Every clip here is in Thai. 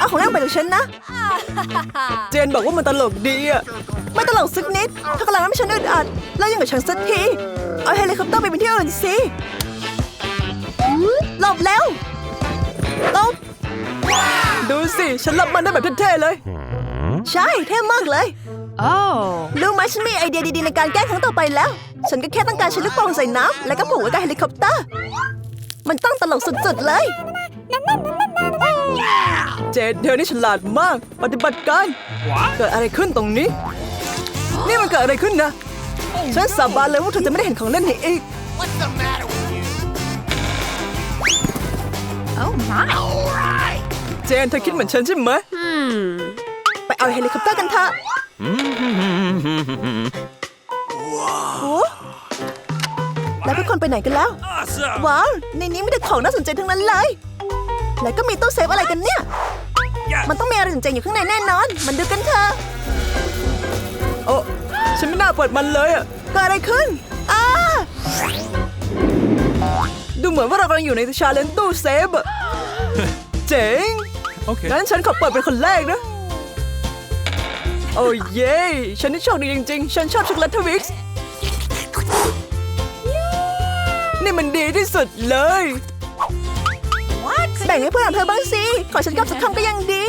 เอาของเล่นไปจากฉันนะ เจนบอกว่ามันตลกดีอะไม่ตลกสักนิดเธอกำลังทำให้ฉันอึดอัดแล้วยังกับฉันสักที เอาเฮลิคอปเตอร์ไปเป็นที่อื่นสิหลบแล้วหลบดูสิ ฉันรับมันได้แบบเท่ๆเลย ใช่เท่มากเลย Oh. รู้ไหมฉันมีไอเดียดีๆในการแก้ครั้งต่อไปแล้ว ฉันก็แค่ต้องการใช้ลูกโป่งใส่น้ำแล้วก็ผูกไว้กับเฮลิคอปเตอร์ มันต้องตลกสุดๆเลย เจนเธอนี่ฉลาดมาก ปฏิบัติการ เกิดอะไรขึ้นตรงนี้ นี่มันเกิดอะไรขึ้นนะ ฉันสาบานเลยว่าเธอจะไม่ได้เห็นของเล่นนี้อีก Oh my. เจนเธอคิดเหมือนฉันใช่ไหม ไปเอาเฮลิคอปเตอร์กันเถอะโอ้แล้วทุกคนไปไหนกันแล้ว ว้าว ในนี้มีแต่ของน่าสนใจทั้งนั้นเลย แล้วก็มีตู้เซฟอะไรกันเนี่ย มันต้องมีอะไรเจ๋งๆอยู่ข้างในแน่นอน มันดูกันเถอะโอ้ฉันไม่น่าเปิดมันเลยอะเกิดอะไรขึ้นอ้าดูเหมือนว่าเรากำลังอยู่ในชาเลนจ์ตู้เซฟอะเจ๋ง Okay. งั้นฉันขอเปิดเป็นคนแรกนะ โอ้เย้ฉันนี่โชคดีจริงๆ ฉันชอบช็อกโกแลตทวิกซ์นี่มันดีที่สุดเลยแบ่งให้เพื่อนของเธอบ้างสิ ขอฉันกับสักคำก็ยังดี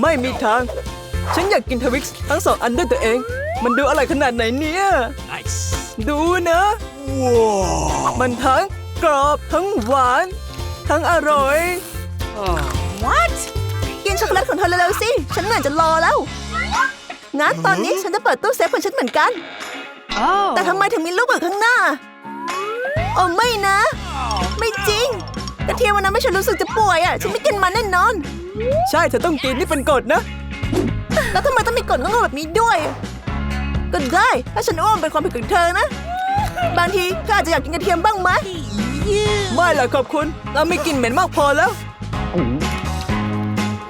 ไม่มีทาง ฉันอยากกินทวิกซ์ทั้งสองอันด้วยตัวเอง มันดูอร่อยขนาดไหนเนี่ย Nice. ดูนะ มันทั้งกรอบทั้งหวาน ทั้งอร่อย What กินช็อกโกแลตของเธอเร็วๆสิ ฉันเหนื่อยจะรอแล้ว งั้นตอนนี้ฉันจะเปิดตู้เซฟของฉันเหมือนกัน Oh. แต่ทำไมถึงมีลูกหมึกข้างหน้า โอ้ไม่นะ ไม่จริง กระเทียมวันนั้นไม่ฉันรู้สึกจะป่วยอะ ฉันไม่กินมันแน่นอน ใช่เธอต้องกินนี่เป็นกฎนะ แล้วทำไมต้องมีกฎงงแบบนี้ด้วย ก็ได้ ถ้าฉันอ้วนเป็นความผิดของเธอนะ บางทีเธออาจจะอยากกินกระเทียมบ้างไหมไม่หรอกขอบคุณ เราไม่กินเหม็นมากพอแล้ว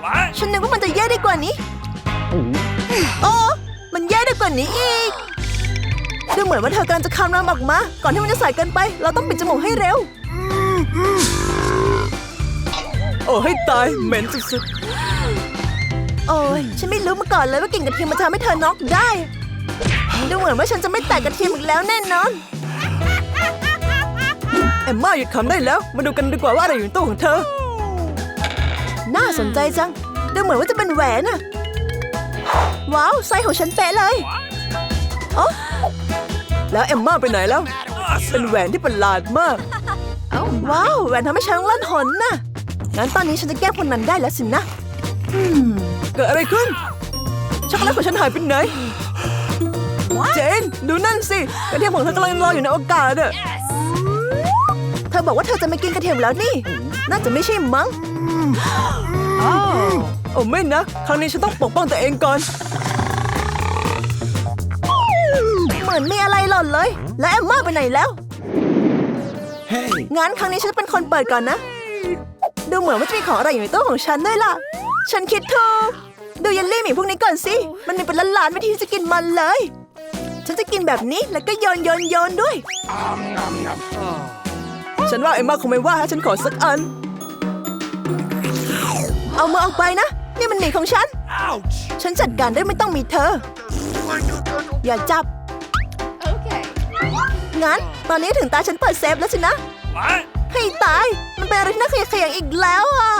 What? ฉันนึกว่ามันจะแย่ได้กว่านี้ โอ้มันแย่ได้กว่านี้อีกดูเหมือนว่าเธอกำลังจะคำรามออกมา ก่อนที่มันจะสายเกินไป เราต้องปิดจมูกให้เร็วโอ้ให้ตายเหม็นสุดโอ้ยฉันไม่รู้มาก่อนเลยว่ากลิ่นกระเทียมมันจะทำให้เธอน็อกได้ ดูเหมือนว่าฉันจะไม่แตะกระเทียมอีกแล้วแน่นอนๆแอมมาหยุดคำได้แล้ว มาดูกันดีกว่าว่าอะไรอยู่ในตู้ของเธอ น่าสนใจจัง ดูเหมือนว่าจะเป็นแหวนอะว้าวไซส์ของฉันเป๊ะเลยโอ้แล้วแอมมาไปไหนแล้ว เป็นแหวนที่ประหลาดมาก Oh my. ว้าว แหวนทำให้ฉันลั่นหนน่ะ งั้นตอนนี้ฉันจะแก้คนนั้นได้แล้วสินะเกิดอะไรขึ้น ช็อกโกแลตของฉันหายไปไหน เจน ดูนั่นสิ กระเทียมของเธอกำลังลอยอยู่ในอากาศอะเธอบอกว่าเธอจะไม่กินกระเทียมแล้วนี่ น่าจะไม่ใช่มั้ง Oh. โอ้ไม่นะ ครั้งนี้ฉันต้องปกป้องตัวเองก่อน เหมือนมีอะไรหล่นเลย แล้วแอมมาไปไหนแล้ว Hey. งั้นครั้งนี้ฉันจะเป็นคนเปิดก่อนนะ ดูเหมือนว่าจะมีของอะไรอยู่ในตู้ของฉันด้วยล่ะ ฉันคิดถูกดูเยลลี่หมีพวกนี้ก่อนสิ มันมีเป็นล้านๆวิธีที่จะกินมันเลย ฉันจะกินแบบนี้แล้วก็โยนโยนโยนด้วย ฉันว่าเอ็มมาคงไม่ว่าถ้าฉันขอสักอัน เอามือออกไปนะ นี่มันหมีของฉัน Ouch. ฉันจัดการได้ไม่ต้องมีเธอ อย่าจับ Okay. งั้น ตอนนี้ถึงตาฉันเปิดเซฟแล้วสินะ What? ให้ตาย มันเป็นอะไรที่น่าขยะแขยงอีกแล้วอะ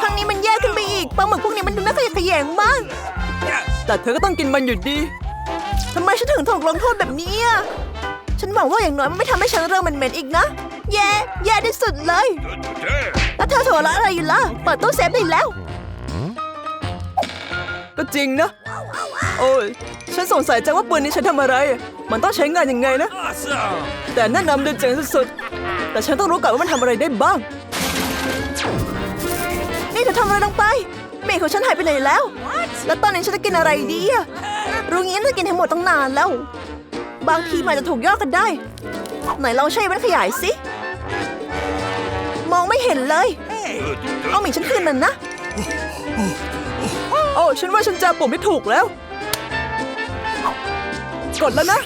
ครั้งนี้มันแย่ขึ้นไปอีกปลาหมึกพวกนี้มันดูน่าขยะแขยงมาก Yes. แต่เธอก็ต้องกินมันอยู่ดีทำไมฉันถึงถูกลงโทษแบบนี้อะฉันหวังว่าอย่างน้อยมันไม่ทำให้ฉันเริ่มเหม็นๆอีกนะ แย่ แย่ที่สุดเลย แล้วเธอโถละอะไรอยู่ล่ะ เปิดตู้เซฟได้แล้ว ก็จริงนะ โอ้ยฉันสงสัยจังว่าปืนนี้ใช้ทำอะไร มันต้องใช้งานยังไงนะ แต่แนะนำดูเจ๋งสุดๆ แต่ฉันต้องรู้ก่อนว่ามันทำอะไรได้บ้าง นี่เธอทำอะไรลงไปเมฆของฉันหายไปไหนแล้ว แล้วตอนนี้ฉันจะกินอะไรดีอะรู้งี้น่ากินให้หมดตั้งนานแล้ว บางทีมันอาจจะถูกย่อกันได้ ไหนลองใช้แว่นขยายสิ มองไม่เห็นเลย เอาหมีฉันคืนมันนะ โอ้ฉันว่าฉันจะปุ่มที่ถูกแล้ว กดแล้วนะ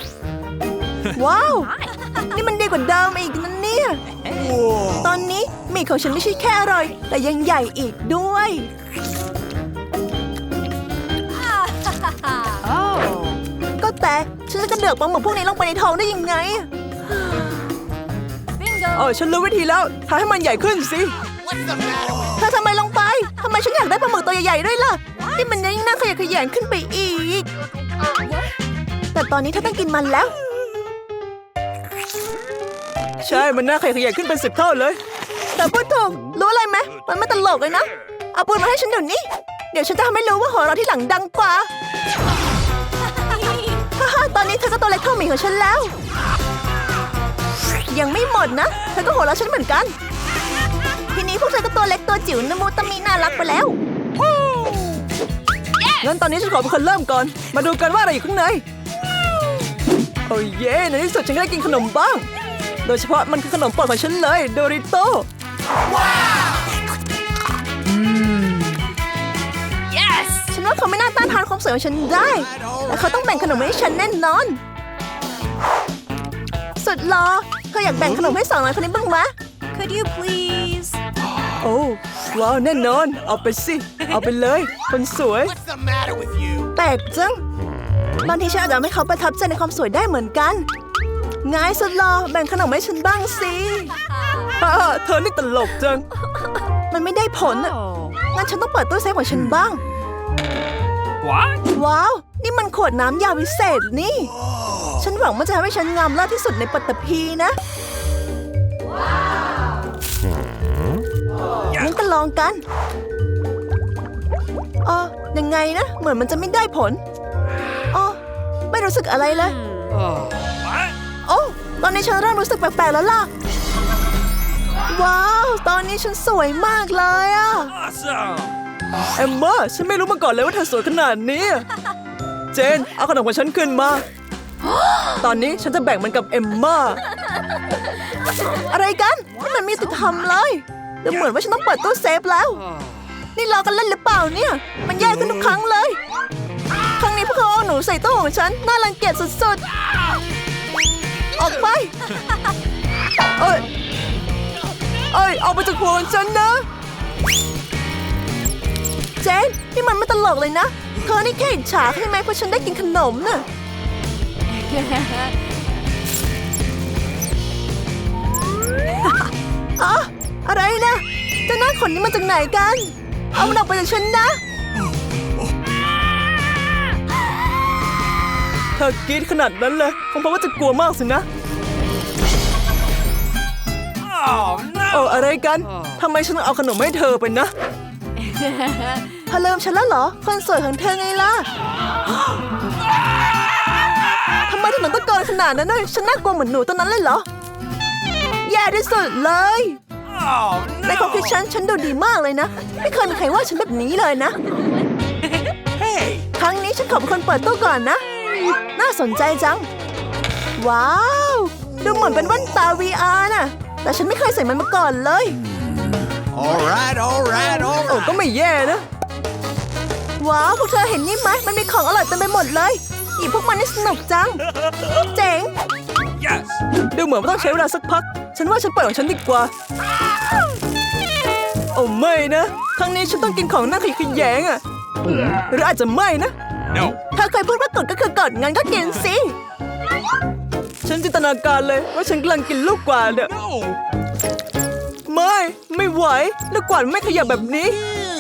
ว้าว นี่มันดีกว่าเดิมอีกนะเนี่ย Hey. ตอนนี้หมีของฉันไม่ใช่แค่อร่อย แต่ยังใหญ่อีกด้วย Oh. ก็แต่ฉันจะกระเดือกปลาหมึกพวกนี้ลงไปในท้องได้ยังไง Bingo. เออฉันรู้วิธีแล้วทำให้มันใหญ่ขึ้นสิ เธอทำไมลงไป ทำไมฉันอยากได้ปลาหมึกตัวใหญ่ๆด้วยล่ะ นี่มันยิ่งน่าขยะแขยงขึ้นไปอีก แต่ตอนนี้เธอต้องกินมันแล้ว ใช่ มันน่าขยะแขยงขึ้นเป็นสิบเท่าเลย แต่พูดถูกรู้อะไรไหมมันไม่ตลกเลยนะ เอาปืนมาให้ฉันเดี๋ยวนี้ เดี๋ยวฉันจะทำให้รู้ว่าหัวเราะที่หลังดังกว่าฮ่าฮ่า ตอนนี้เธอก็ตัวเล็กเท่าหมีของฉันแล้ว ยังไม่หมดนะ เธอก็หัวเราะฉันเหมือนกัน ทีนี้พวกเธอก็ตัวเล็กตัวจิ๋วนโมูตะมีน่ารักไปแล้ว งั้นตอนนี้ฉันขอเป็นคนเริ่มก่อน มาดูกันว่าอะไรอยู่ข้างใน โอ้เย่ในที่สุดฉันก็ได้กินขนมบ้าง โดยเฉพาะมันคือขนมโปรดของฉันเลยโดริโต้ Yes. ฉันว่าเขาไม่น่าต้านทานความสวยของฉันได้แต่เขาต้องแบ่งขนมให้ฉันแน่นอน สุดหรอเธออยากแบ่งขนมให้สองน้อยคนนี้บ้างไหม Could you please? โอ้ว้าวแน่นอน เอาไปสิ เอาไปเลย คนสวย What's the matter with you? แปลกจังบางทีฉันอาจจะทำให้เขาประทับใจในความสวยได้เหมือนกันง่ายสุดหรอแบ่งขนมให้ฉันบ้างสิฮ่าเธอนี่ตลกจัง มันไม่ได้ผลอะ Oh. งั้นฉันต้องเปิดตู้เซฟของฉันบ้าง What? ว้าว นี่มันขวดน้ำยาวิเศษนี่ ฉันหวังมันจะทำให้ฉันงามเลิศที่สุดในปัตตภีนะ งั้นก็ลองกันอ๋อยังไงนะ เหมือนมันจะไม่ได้ผลอ๋อไม่รู้สึกอะไรเลย What? โอ้ตอนนี้ฉันเริ่มรู้สึกแปลกๆแล้วล่ะ ว้าว ตอนนี้ฉันสวยมากเลยอะ Awesome. เอมมาฉันไม่รู้มาก่อนเลยว่าเธอสวยขนาดนี้ เจน เอาขนมของฉันขึ้นมา ตอนนี้ฉันจะแบ่งมันกับเอมมาอะไรกันนี่มันไมีติดทำเลย ดูเหมือนว่าฉันต้องเปิดตู้เซฟแล้ว นี่เรากันเล่นหรือเปล่าเนี่ย มันแย่ขึ้นทุกครั้งเลย ครั้งนี้พวกเขาเอาหนูใส่ตู้ของฉัน น่ารังเกียจสุดๆ ออกไป เอ้ย เอ้ยเอาไปจากหัวของฉันนะ เจนนี่มันไม่ตลกเลยนะ เธอนี่แค่อิจฉาใช่ไหมเพราะฉันได้กินขนมน่ะอ๋อ อะไรนะเจ้าหน้าขนนี้มาจากไหนกัน เอามันออกไปจากฉันนะ เธอกรีดขนาดนั้นเลยคงเพราะว่าจะกลัวมากสินะ Oh โอ้ no! อะไรกันทำไมฉันต้องเอาขนมให้เธอไปนะเธอเริ่มฉันแล้วเหรอ คนสวยของเธอไงล่ะทำไมถึงต้องตะโกนขนาดนั้นน่ะฉันน่ากลัวเหมือนหนูตัวนั้นเลยเหรอ แย่ที่สุดเลย Oh ในความคิด no! ฉันฉันดูดีมากเลยนะ ไม่เคยมีใครว่าฉันแบบนี้เลยนะ Hey! ครั้งนี้ฉันขอเป็นคนเปิดตู้ก่อนนะ น่าสนใจจัง ว้าว ดูเหมือนเป็นแว่นตา VR น่ะ แต่ฉันไม่เคยใส่มันมาก่อนเลย All right, all right, all โอ้ก็ไม่แย่นะ ว้าวพวกเธอเห็นนี่ไหมมันมีของอร่อยเต็มไปหมดเลยหยิบพวกมันนี่สนุกจัง เจ๋ง Yes! ดูเหมือนว่าต้องใช้เวลาสักพัก ฉันว่าฉันเปิดของฉันดีกว่าโอ้ไม่นะ ครั้งนี้ฉันต้องกินของน่าขยะแขยงอะหรืออาจจะไม่นะ No! เธอเคยพูดว่ากดก็คือกดงั้นก็กินสิ ฉันจินตนาการเลยว่าฉันกำลังกินลูกกวาดอะ No! ไม่ ไม่ไหว ลูกกวาดไม่ขยับแบบนี้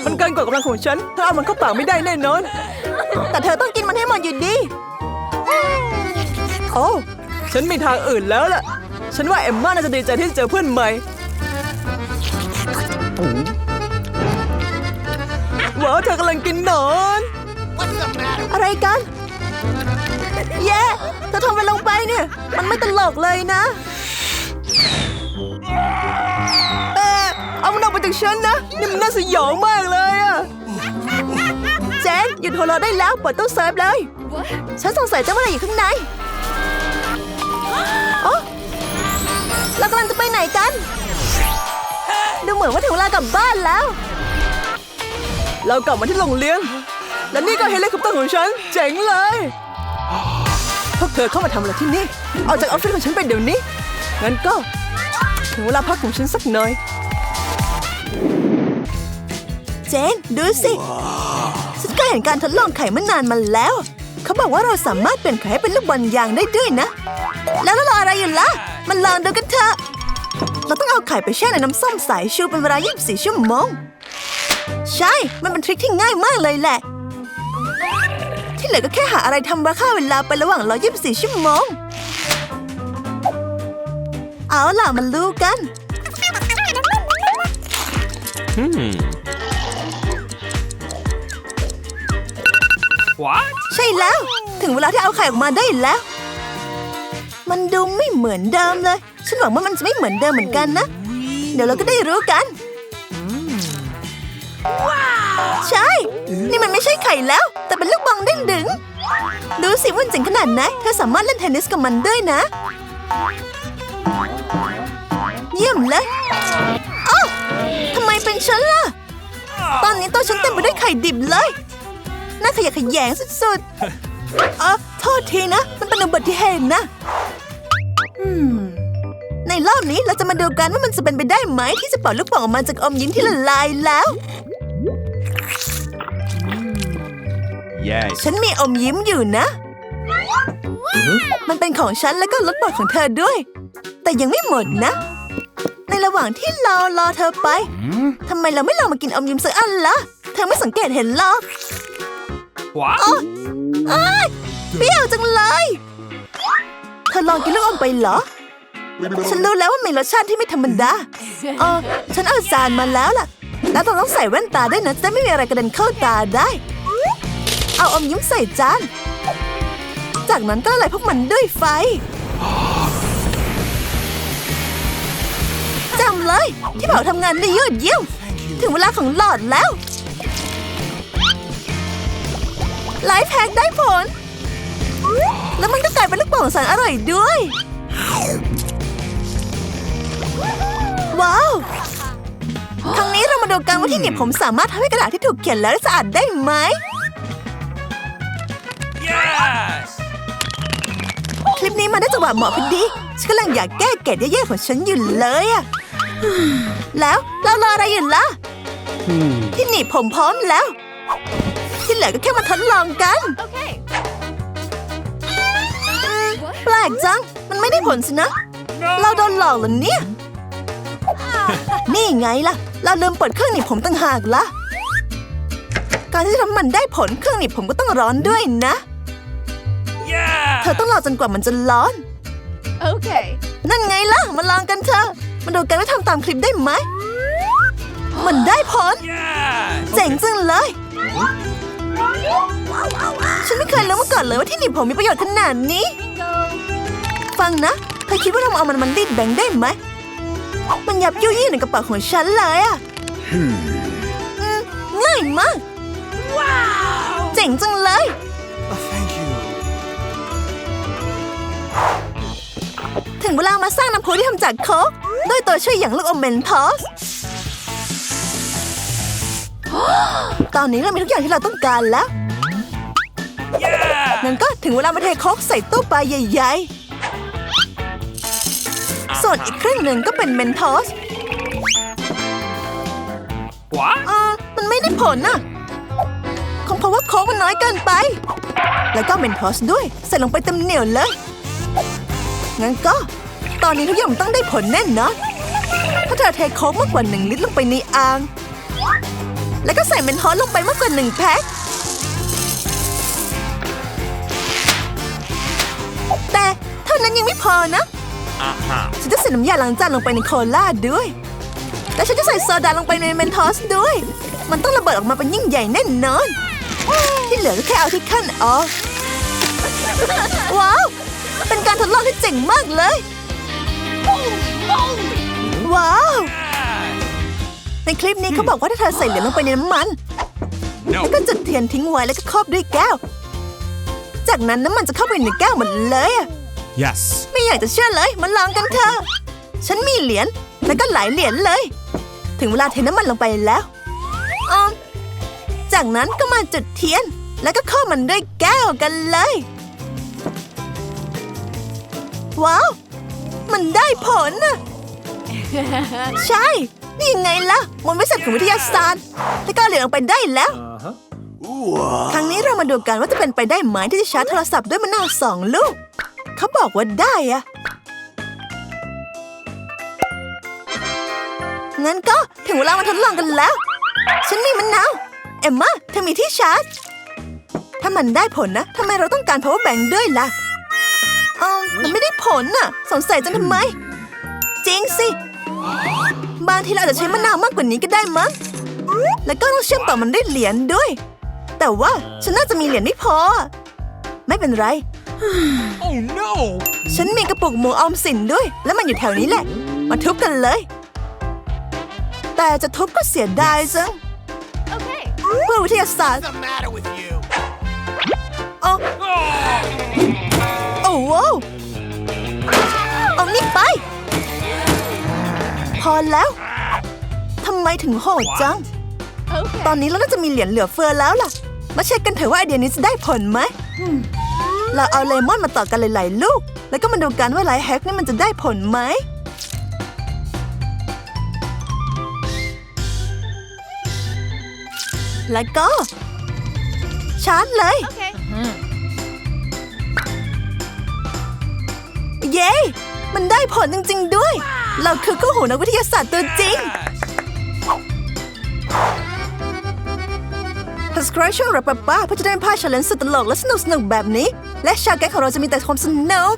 มันเกินกว่ากำลังของฉันเธอเอามันเข้าปากไม่ได้แน่นอน แต่เธอต้องกินมันให้หมดอยู่ดี โอ้ ฉันมีทางอื่นแล้วล่ะ ฉันว่าเอมม่าน่าจะดีใจที่เจอเพื่อนใหม่ ว้าวเธอกำลังกินหนอน What's the matter? อะไรกันแย่เธอทำไปลงไปเนี่ย มันไม่ตลกเลยนะ เออเอามันออกไปจากฉันนะนี่มันน่าสยองมากเลยอะเจนหยุดหัวเราะได้แล้วเปิดตู้เซฟเลย ฉันสงสัยเจ้าอะไรอยู่ข้างในโอ้เรากำลังจะไปไหนกัน ดูเหมือนว่าถึงเวลากลับบ้านแล้ว เรากลับมาที่โรงเรียน และนี่ก็เฮลิคอปเตอร์ของฉัน เจ๋งเลยพวกเธอเข้ามาทำอะไรที่นี่ออกจากออฟฟิศของฉันไปเดี๋ยวนี้งั้นก็ ถึงเวลาพักของฉันสักหน่อย เจนดูสิฉันก็เห็นการทดลองไข่มานานมาแล้ว เขาบอกว่าเราสามารถเปลี่ยนไข่ให้เป็นลูกบอลยางได้ด้วยนะ แล้วเรารออะไรอยู่ล่ะ มันลองดูกันเถอะ เราต้องเอาไข่ไปแช่ในน้ำส้มสายชูเป็นเวลา 24 ชั่วโมง ใช่ มันเป็นทริคที่ง่ายมากเลยแหละ ที่เหลือก็แค่หาอะไรทำมาฆ่าเวลาไประหว่างรอ 24 ชั่วโมง เอาล่ะมันรู้กัน What? ใช่แล้ว ถึงเวลาที่เอาไข่ออกมาได้แล้ว มันดูไม่เหมือนเดิมเลย ฉันหวังว่ามันจะไม่เหมือนเดิมเหมือนกันนะ เดี๋ยวเราก็ได้รู้กัน ใช่ นี่มันไม่ใช่ไข่แล้ว แต่เป็นลูกบอลเด้งดึง ดูสิว่ามันเจ๋งขนาดไหนเธอสามารถเล่นเทนนิสกับมันด้วยนะ เยี่ยมเลยอ้ทำไมเป็นฉันล่ะ ตอนนี้ตัวฉันเต็มไปด้วยไข่ดิบเลย น่าขยะแขยงสุดๆเออโทษทีนะ มันเป็นอุบัติเหตุนะอืม ในรอบนี้เราจะมาดูกันว่ามันจะเป็นไปได้ไหมที่จะเป่าลูกโป่งออกมาจากอมยิ้มที่ละลายแล้ว Yes. ฉันมีอมยิ้มอยู่นะ มันเป็นของฉันแล้วก็รถโปรดของเธอด้วย แต่ยังไม่หมดนะ ในระหว่างที่เรารอเธอไปทำไมเราไม่ลองมากินอมยิ้มสักอันละเธอไม่สังเกตเห็นหรอก What? อ้ายเปรี้ยวจังเลย เธอลองกินลูกอมไปเหรอ ฉันรู้แล้วว่ามีรสชาติที่ไม่ธรรมดาเออฉันเอาจานมาแล้วล่ะ แล้วเราต้องใส่แว่นตาด้วยนะจะได้ไม่มีอะไรกระเด็นเข้าตาได้ เอาอมยิ้มใส่จาน จากนั้นก็ละลายพวกมันด้วยไฟจำเลย ที่เผาทำงานได้ยอดเยี่ยม ถึงเวลาของหลอดแล้วไลฟ์แฮกได้ผล แล้วมันก็กลายเป็นลูกโป่งแสนอร่อยด้วย ว้าวครั้งนี้เรามาดูกันว่าที่หนีบผมสามารถทำให้กระดาษที่ถูกเขียนแล้วสะอาดได้ไหม Yes. คลิปนี้มาได้จังหวะเหมาะพอดี ฉันกำลังอยากแก้เกรดแย่ๆของฉันอยู่เลยอะแล้วเรารออะไรอยู่ล่ะที่หนีบผมพร้อมแล้ว ที่เหลือก็แค่มาทดลองกัน Okay. แปลกจัง มันไม่ได้ผลสินะ เราโดนหลอกเหรอเนี่ย นี่ไงล่ะ เราลืมเปิดเครื่องหนีบผมตั้งหากละการที่จะทำมันได้ผลเครื่องหนีบผมก็ต้องร้อนด้วยนะ Yeah. เธอต้องรอจนกว่ามันจะร้อน Okay. นั่นไงล่ะ มาลองกันเถอะมาดูกันว่าทำตามคลิปได้ไหม มันได้ผล Yes. เจ๋งจังเลย ฉันไม่เคยรู้มาก่อนเลยว่าที่หนีบผมมีประโยชน์ขนาดนี้ Bingo. ฟังนะเธอคิดว่าเราเอามันมันรีดแบ่งได้ไหม มันยับยุยี่ในกระเป๋าของฉันเลยอะอืมง่ายมากว้าวเจ๋งจังเลย thank you. ถึงเวลามาสร้างน้ำพุที่ทำจากโค้กด้วยตัวช่วยอย่างลูกอมเมนทอสตอนนี้เรามีทุกอย่างที่เราต้องการแล้ว Yeah. งั้นก็ถึงเวลามาเทโค้กใส่ตู้ปลาใหญ่ๆ ส่วนอีกครึ่งหนึ่งก็เป็นเมนทอส What? เออมันไม่ได้ผลน่ะ คงเพราะว่าโค้กมันน้อยเกินไป แล้วก็เมนทอสด้วย ใส่ลงไปเต็มเหนียวเลย งั้นก็ ตอนนี้ทุกอย่างมันต้องได้ผลแน่นอนถ้าเธอเทโค้กมากกว่าหนึ่งลิตรลงไปในอ่าง แล้วก็ใส่เมนทอสลงไปมากกว่าหนึ่งแพ็คแต่เท่านั้นยังไม่พอนะ Uh-huh. ฉันจะใส่น้ำยาล้างจานลงไปในโคลาด้วยและฉันจะใส่โซดาลงไปในเมนทอสด้วย มันต้องระเบิดออกมาเป็นยิ่งใหญ่แน่นอน ที่เหลือก็แค่เอาที่ขั้นออก ว้าว เป็นการทดลองที่เจ๋งมากเลย ว้าว ในคลิปนี้เขาบอกว่าถ้าเธอใส่เหรียญลงไปในน้ำมัน No. แล้วก็จุดเทียนทิ้งไว้แล้วก็ครอบด้วยแก้ว จากนั้นน้ำมันจะเข้าไปในแก้วหมดเลยอะ Yes. ไม่อยากจะเชื่อเลยมาลองกันเถอะ ฉันมีเหรียญแล้วก็หลายเหรียญเลย ถึงเวลาเทน้ำมันลงไปแล้วออมจากนั้นก็มาจุดเทียน แล้วก็เข้ามันด้วยแก้วกันเลย ว้าว มันได้ผลน่ะใช่ นี่ยังไงล่ะมนต์วิเศษของวิทยาศาสตร์ แล้วก็เหลือออกไปได้แล้วครั้งนี้เรามาดูกันว่าจะเป็นไปได้ไหมที่จะชาร์จโทรศัพท์ด้วยมะนาวสองลูก เขาบอกว่าได้อะงั้นก็ถึงเวลามาทดลองกันแล้ว ฉันมีมะนาว เอ็มมาเธอมีที่ชาร์จ ถ้ามันได้ผลนะทำไมเราต้องการ power bank ด้วยล่ะเออมันไม่ได้ผลน่ะ สงสัยจังทำไม จริงสิ บางทีเราอาจจะใช้มะนาวมากกว่านี้ก็ได้มั้ง แล้วก็ต้องเชื่อมต่อมันด้วยเหรียญด้วย แต่ว่าฉันน่าจะมีเหรียญไม่พอ ไม่เป็นไร ฉันมีกระปุกหมูออมสินด้วย แล้วมันอยู่แถวนี้แหละ มาทุบกันเลย แต่จะทุบก็เสียดายจัง Okay. เพื่อวิทยาศาสตร์ the matter with you? โอ้โอ้โว้วเอานี่ไป พอแล้วทำไมถึงโหดจัง Okay. ตอนนี้เราน่าจะมีเหรียญเหลือเฟือแล้วล่ะ มาเช็คกันเถอะว่าไอเดียนี้จะได้ผลไหมอืม เราเอาเลมอนมาต่อกันหลายๆลูก แล้วก็มาดูกันว่าไลฟ์แฮกนี่มันจะได้ผลไหม แล้วก็ ชาร์จเลย Okay. เย้ มันได้ผลจริง ๆ ด้วย เราคือกู้หูนักวิทยาศาสตร์ตัวจริง subscribe ช่องรับป้าเพื่อจะได้ไม่พาเฉลนสุดตลกและสนุกๆแบบนี้ และชาวแก๊งของเราจะมีแต่ความสนุก